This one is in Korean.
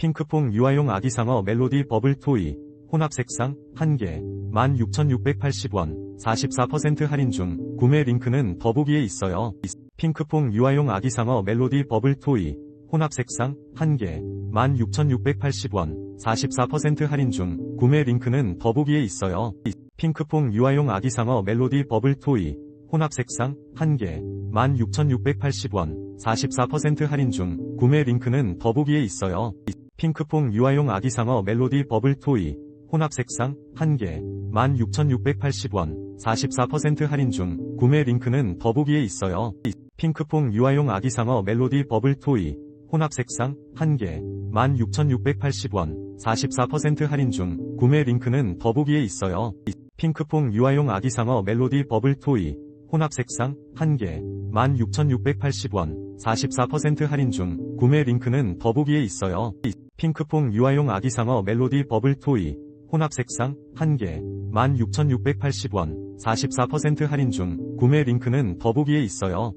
핑크퐁 유아용 아기상어 멜로디 버블 토이 혼합 색상 1개 16,680원 44% 할인 중 구매 링크는 더보기에 있어요. 핑크퐁 유아용 아기상어 멜로디 버블 토이 혼합 색상 1개 16,680원 44% 할인 중 구매 링크는 더보기에 있어요. 핑크퐁 유아용 아기상어 멜로디 버블 토이 혼합 색상 1개 16,680원 44% 할인 중 구매 링크는 더보기에 있어요. 핑크퐁 유아용 아기상어 멜로디 버블 토이 혼합 색상 1개 16,680원 44% 할인 중 구매 링크는 더보기에 있어요. 핑크퐁 유아용 아기상어 멜로디 버블 토이 혼합 색상 1개 16,680원 44% 할인 중 구매 링크는 더보기에 있어요. 핑크퐁 유아용 아기상어 멜로디 버블 토이 혼합 색상 1개 16,680원 44% 할인 중 구매 링크는 더보기에 있어요. 핑크퐁 유아용 아기상어 멜로디 버블 토이 혼합 색상 1개 16,680원 44% 할인 중 구매 링크는 더보기에 있어요.